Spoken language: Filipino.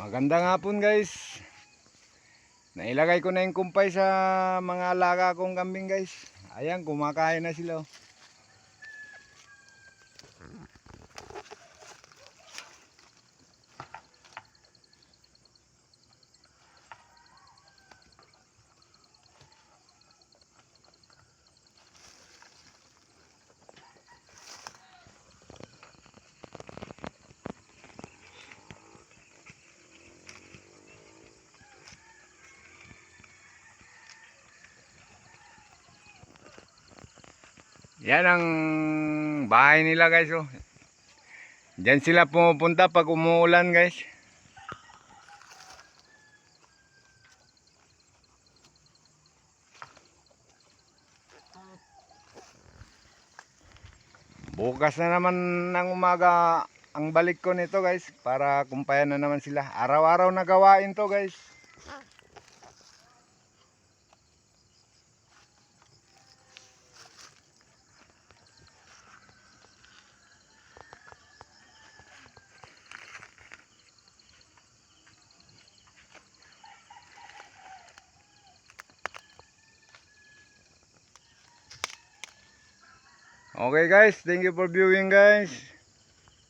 Magandang hapon guys. Nailagay ko na yung kumpay sa mga alaga kong kambing guys. Ayan, kumakain na sila. oh. Yan ang bahay nila guys. Oh. Diyan sila pumupunta pag umuulan guys. Bukas na naman ng umaga ang balik ko nito guys para kumpayan na naman sila. Araw-araw na gawain to guys. Okay guys, thank you for viewing guys.